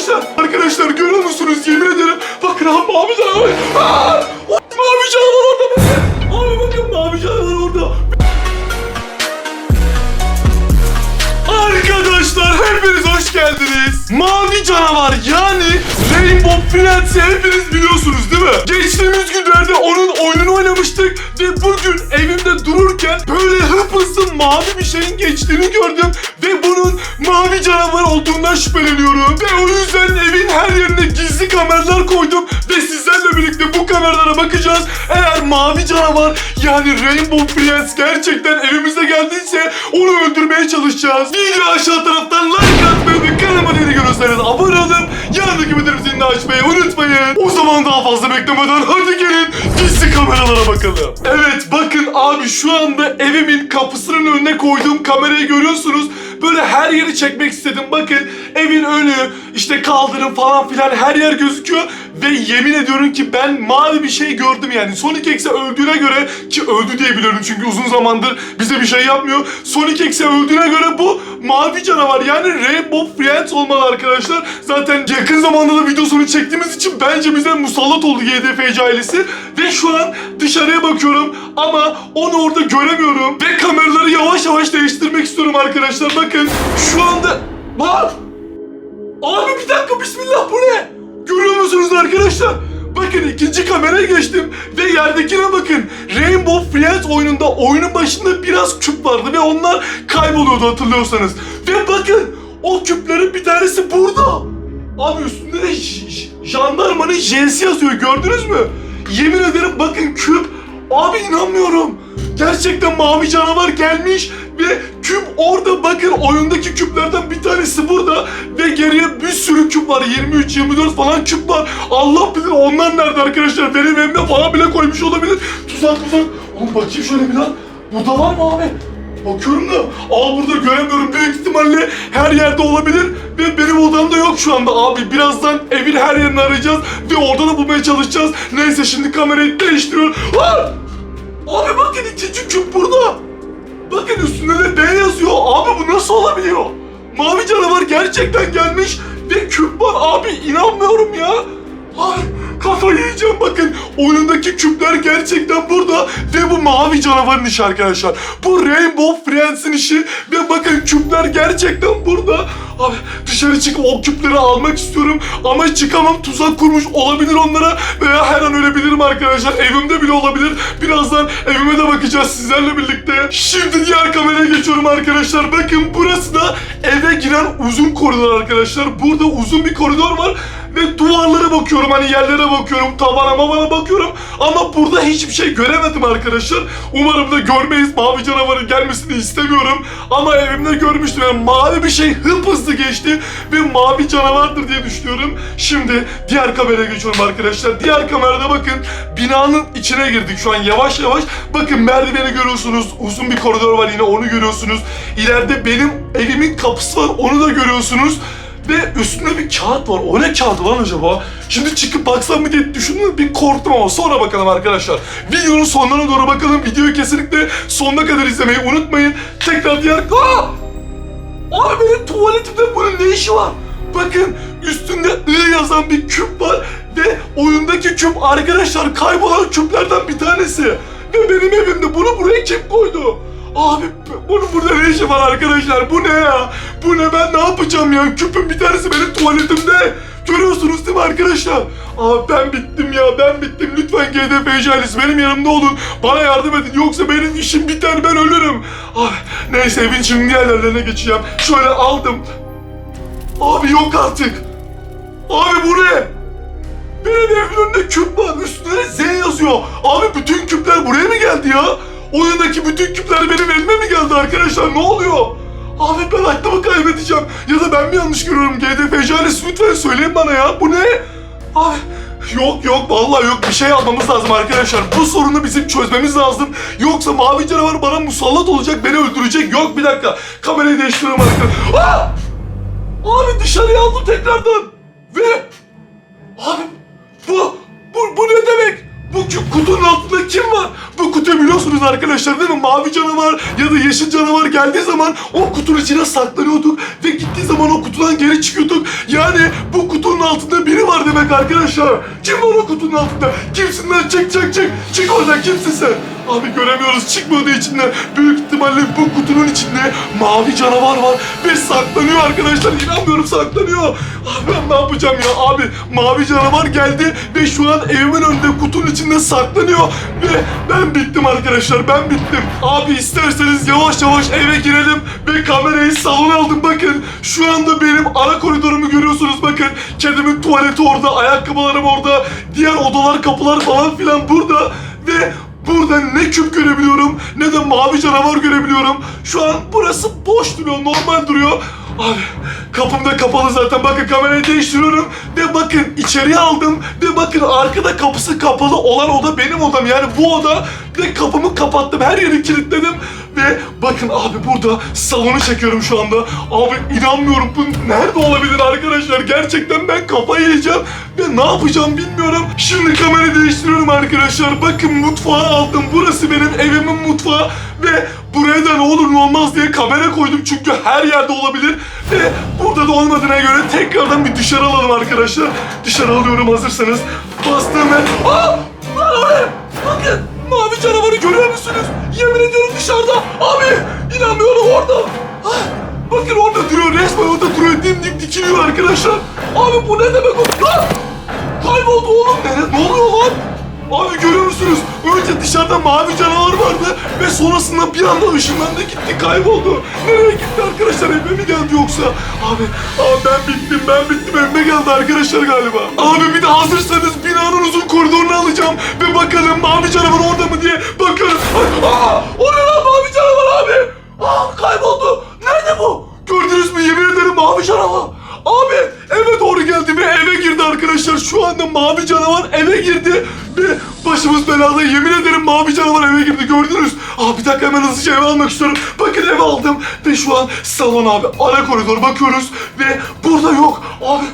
arkadaşlar. Arkadaşlar görüyor musunuz? Yemin ederim. Bakın abi mavi canavar. Aa! Mavi canavar orada bakın. Abi bakın mavi canavar orada. Arkadaşlar hepiniz hoş geldiniz. Mavi canavar yani Rainbow Friends'i hepiniz biliyorsunuz değil mi? Geçtiğimiz günlerde onun oyununu oynamıştık ve bugün evimde dururken böyle hıpızlı mavi bir şeyin geçtiğini gördüm ve bunun mavi canavar olduğundan şüpheleniyorum. Ve o yüzden evin her yerine gizli kameralar koydum ve sizlerle birlikte bu kameralara bakacağız. Eğer mavi canavar yani Rainbow Friends gerçekten evimize geldiyse onu öldürmeye çalışacağız. Video aşağı taraftan like atmayı ve kanalıma yeni görürseniz abone olun. Yanındaki bildirim zilini açmayı unutmayın. O zaman daha fazla beklemeden hadi gelin gizli kameralara bakalım. Evet bakın abi şu anda evimin kapısının önüne koyduğum kamerayı görüyorsunuz. Böyle her yeri çekmek istedim. Bakın evin önü, işte kaldırım falan filan her yer gözüküyor. Ve yemin ediyorum ki ben mavi bir şey gördüm yani. Sonic X'e öldüğüne göre ki öldü diye biliyorum çünkü uzun zamandır bize bir şey yapmıyor. Sonic X'e öldüğüne göre bu mavi canavar yani Rainbow Friends olmalı arkadaşlar. Zaten yakın zamanda da videosunu çektiğimiz için bence bize musallat oldu YDFC ailesi. Ve şu an dışarıya bakıyorum ama onu orada göremiyorum. Ve kameraları yavaş yavaş değiştirmek istiyorum arkadaşlar. Bakın şu anda... Bak! Abi bir dakika bismillah bu ne? Görüyor musunuz arkadaşlar? Bakın ikinci kameraya geçtim ve yerdekine bakın. Rainbow Friends oyununda oyunun başında biraz küp vardı ve onlar kayboluyordu hatırlıyorsanız. Ve bakın o küplerin bir tanesi burada. Abi üstünde de jandarmanın J'si yazıyor gördünüz mü? Yemin ederim bakın küp. Abi inanmıyorum. Gerçekten mavi canavar gelmiş ve küp orada. Bakın oyundaki küplerden bir tanesi burada ve geriye bir sürü küp var. 23 24 falan küp var. Allah bilir onlar nerede arkadaşlar? Benim evimde falan bile koymuş olabilir. Tuzak tuzak. Oğlum bakayım şöyle bir lan. Burada var mı abi? Bakıyorum da. Al burada göremiyorum. Büyük ihtimalle her yerde olabilir ve benim odamda yok şu anda. Abi birazdan evin her yerini arayacağız ve orada da bulmaya çalışacağız. Neyse şimdi kamerayı değiştiriyorum. Aa! Abi bakın ikinci küp burada. Bakın üstünde de B yazıyor. Abi bu nasıl olabiliyor? Mavi canavar gerçekten gelmiş ve küp var abi inanmıyorum ya. Ay kafayı yiyeceğim bakın. Oyundaki küpler gerçekten burada ve bu mavi canavarın işi arkadaşlar. Bu Rainbow Friends'in işi ve bakın küpler gerçekten burada. Abi dışarı çıkıp o küpleri almak istiyorum ama çıkamam tuzak kurmuş olabilir onlara veya her an ölebilirim arkadaşlar. Evimde bile olabilir. Birazdan evime de bakacağız sizlerle birlikte. Şimdi diğer kameraya geçiyorum arkadaşlar. Bakın burası da eve giren uzun koridor arkadaşlar. Burada uzun bir koridor var ve duvarlara bakıyorum hani yerlere bakıyorum tavana mavana bakıyorum ama burada hiçbir şey göremedim arkadaşlar. Umarım da görmeyiz mavi canavarın gelmesini istemiyorum ama evimde görmüştüm yani mavi bir şey hıp hızlı geçti ve mavi canavardır diye düşünüyorum. Şimdi diğer kameraya geçiyorum arkadaşlar. Diğer kamerada bakın binanın içine girdik şu an yavaş yavaş. Bakın merdiveni görüyorsunuz uzun bir koridor var yine onu görüyorsunuz. İleride benim evimin kapısı var onu da görüyorsunuz. Ve üstünde bir kağıt var. O ne kağıdı lan acaba? Şimdi çıkıp baksam mı diye düşündüm bir korktum ama sonra bakalım arkadaşlar. Videonun sonlarına doğru bakalım. Videoyu kesinlikle sonuna kadar izlemeyi unutmayın. Tekrar diğer... Aa! Abi benim tuvaletimde bunun ne işi var? Bakın üstünde I yazan bir küp var ve oyundaki küp arkadaşlar kaybolan küplerden bir tanesi. Ve benim evimde bunu buraya kim koydu? Abi bunun burada ne işi var arkadaşlar? Bu ne ya? Bu ne ben ne yapacağım ya? Küpün bir tanesi benim tuvaletimde. Görüyorsunuz değil mi arkadaşlar? Abi ben bittim ya ben bittim. Lütfen GDF ailesi benim yanımda olun. Bana yardım edin yoksa benim işim biter ben ölürüm. Abi neyse evin şimdi diğerlerine geçeceğim. Şöyle aldım. Abi yok artık. Abi bu ne? Benim evimin önünde küp var. Üstüne Z yazıyor. Abi bütün küpler buraya mı geldi ya? Oyundaki bütün küpler benim elime mi geldi arkadaşlar? Ne oluyor? Abi ben aklımı kaybedeceğim. Ya da ben mi yanlış görüyorum? GDF ailesi lütfen söyleyin bana ya. Bu ne? Abi yok yok vallahi yok bir şey yapmamız lazım arkadaşlar. Bu sorunu bizim çözmemiz lazım. Yoksa mavi canavar bana musallat olacak beni öldürecek. Yok bir dakika. Kamerayı değiştiriyorum arkadaşlar. Aa! Abi dışarıya aldım tekrardan. Ve Abi bu, bu, bu ne demek? Bu kü- kutunun altında kim var? Bu kutuyu biliyorsunuz arkadaşlar değil mi? Mavi canavar ya da yeşil canavar geldiği zaman o kutunun içine saklanıyorduk ve gittiği zaman o kutudan geri çıkıyorduk. Yani bu kutunun altında biri var demek arkadaşlar. Kim var o kutunun altında? Kimsin lan? Çık çık çık. Çık oradan kimsin sen? Abi göremiyoruz çıkmadığı içinden. Büyük ihtimalle bu kutunun içinde mavi canavar var ve saklanıyor arkadaşlar. İnanmıyorum saklanıyor. Abi ben ne yapacağım ya? Abi mavi canavar geldi ve şu an evimin önünde kutunun içinde saklanıyor. Ve ben bittim arkadaşlar ben bittim. Abi isterseniz yavaş yavaş eve girelim ve kamerayı salona aldım. Bakın şu anda benim ara koridorumu görüyorsunuz bakın. Kedimin tuvaleti orada, ayakkabılarım orada, diğer odalar, kapılar falan filan burada. Ve Burada ne küp görebiliyorum ne de mavi canavar görebiliyorum. Şu an burası boş duruyor, normal duruyor. Abi kapım da kapalı zaten. Bakın kamerayı değiştiriyorum. Ve bakın içeriye aldım. Ve bakın arkada kapısı kapalı olan oda benim odam. Yani bu oda ve kapımı kapattım. Her yeri kilitledim. Ve bakın abi burada salonu çekiyorum şu anda. Abi inanmıyorum bu nerede olabilir arkadaşlar? Gerçekten ben kafayı yiyeceğim. Ve ne yapacağım bilmiyorum. Şimdi kamerayı değiştiriyorum arkadaşlar. Bakın mutfağı aldım. Burası benim evimin mutfağı. Ve buraya da ne olur ne olmaz diye kamera koydum. Çünkü her yerde olabilir. Ve burada da olmadığına göre tekrardan bir dışarı alalım arkadaşlar. Dışarı alıyorum hazırsanız. Bastım ve... Aa! Yemin ediyorum dışarıda. Abi inanmıyorum orada. Bakın orada duruyor resmen orada duruyor dimdik dikiliyor arkadaşlar. Abi bu ne demek o? Lan! Kayboldu oğlum. Ne, ne oluyor lan? Abi görüyor musunuz? Önce dışarıda mavi canavar vardı ve sonrasında bir anda ışınlandı gitti kayboldu. Nereye gitti arkadaşlar eve mi geldi yoksa? Abi, abi ben bittim ben bittim evime geldi arkadaşlar galiba. Abi bir de hazırsanız binanın uzun koridorunu alacağım ve bakalım mavi canavar orada mı diye bakalım. Ay, Aa, o ne lan mavi canavar abi? Aa kayboldu. Nerede bu? Gördünüz mü yemin ederim mavi canavar. Abi eve doğru geldi ve eve girdi arkadaşlar. Şu anda mavi canavar eve girdi ve belada. Yemin ederim mavi canavar eve girdi gördünüz. Abi bir dakika hemen hızlıca eve almak istiyorum. Bakın eve aldım ve şu an salon abi ara koridor bakıyoruz ve burada yok. Abi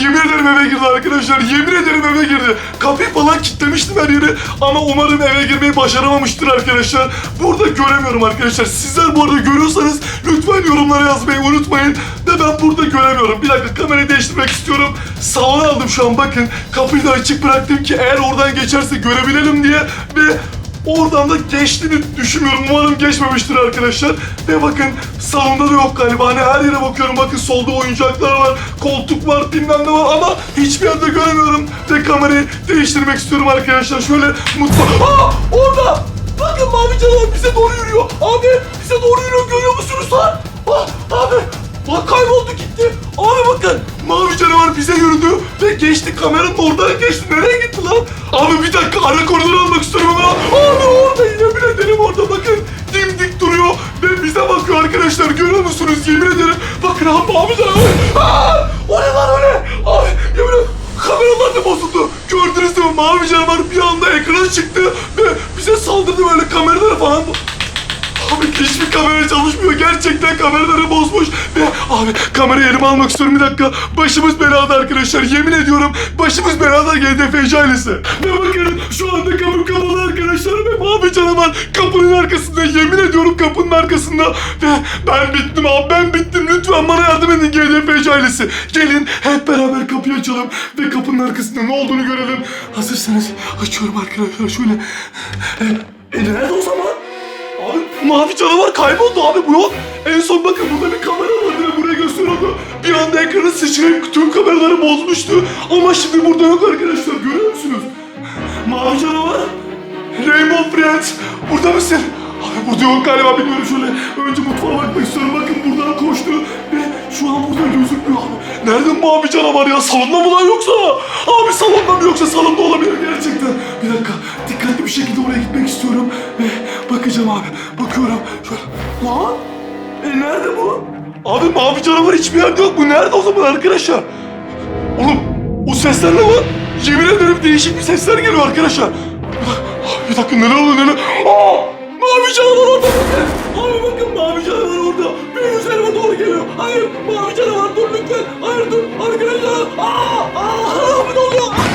yemin ederim eve girdi arkadaşlar. Yemin ederim eve girdi. Kapıyı falan kilitlemiştim her yeri ama umarım eve girmeyi başaramamıştır arkadaşlar. Burada göremiyorum arkadaşlar. Sizler bu arada görüyorsanız lütfen yorumlara yazmayı unutmayın. De ben burada göremiyorum. Bir dakika kamerayı değiştirmek istiyorum. Salona aldım şu an bakın. Kapıyı da açık bıraktım ki eğer oradan geçerse görebilelim diye ve Oradan da geçtiğini düşünmüyorum. Umarım geçmemiştir arkadaşlar. Ve bakın salonda da yok galiba. Hani her yere bakıyorum. Bakın solda oyuncaklar var. Koltuk var bilmem ne var ama hiçbir yerde göremiyorum. Ve kamerayı değiştirmek istiyorum arkadaşlar. Şöyle mutfağa... Aa! Orada! Bakın mavi canavar bize doğru yürüyor. Abi bize doğru yürüyor. Görüyor musunuz lan? Ah, abi Bak kayboldu gitti. Abi bakın mavi canavar bize yürüdü ve geçti kameranın oradan geçti. Nereye gitti lan? Abi bir dakika ara koridoru almak istiyorum ama. Abi orada yemin ederim orada bakın. Dimdik duruyor ve bize bakıyor arkadaşlar. Görüyor musunuz? Yemin ederim. Bakın abi mavi canavar. Aa, o ne lan ne? Abi yemin ederim. Kameralar da bozuldu. Gördünüz mi? Mavi canavar bir anda ekrana çıktı ve bize saldırdı böyle kameraları falan. Abi hiçbir kamera çalışmıyor. Gerçekten kameraları bozmuş. Abi kamerayı elime almak istiyorum bir dakika. Başımız belada arkadaşlar. Yemin ediyorum başımız belada GDFC ailesi. Ve bakın şu anda kapı kapalı arkadaşlar. Ve mavi canavar kapının arkasında. Yemin ediyorum kapının arkasında. Ve ben bittim abi ben bittim. Lütfen bana yardım edin GDFC ailesi. Gelin hep beraber kapıyı açalım. Ve kapının arkasında ne olduğunu görelim. Hazırsanız açıyorum arkadaşlar şöyle. E, e nerede o zaman? Abi mavi canavar kayboldu abi bu yok. En son bakın burada bir kamera vardı gösteriyordu. Bir anda ekranı sıçrayıp tüm kameraları bozmuştu. Ama şimdi burada yok arkadaşlar görüyor musunuz? Mavi canavar. Rainbow Friends burada mısın? Abi burada yok galiba bilmiyorum şöyle. Önce mutfağa bakmak istiyorum. Bakın buradan koştu ve şu an burada gözükmüyor abi. Nerede mavi canavar ya? Salonda mı lan yoksa? Abi salonda mı yoksa salonda olabilir gerçekten. Bir dakika dikkatli bir şekilde oraya gitmek istiyorum ve bakacağım abi. Bakıyorum. Şöyle. Lan? E nerede bu? Abi mavi canavar hiçbir yerde yok. Bu nerede o zaman arkadaşlar? Oğlum o sesler ne lan? Yemin ederim değişik bir sesler geliyor arkadaşlar. Bir dakika, neler oluyor neler? Aa! Mavi canavar orada. Abi bakın mavi canavar orada. Benim üzerime doğru geliyor. Hayır mavi canavar dur lütfen. Hayır dur arkadaşlar. Aa! Aa!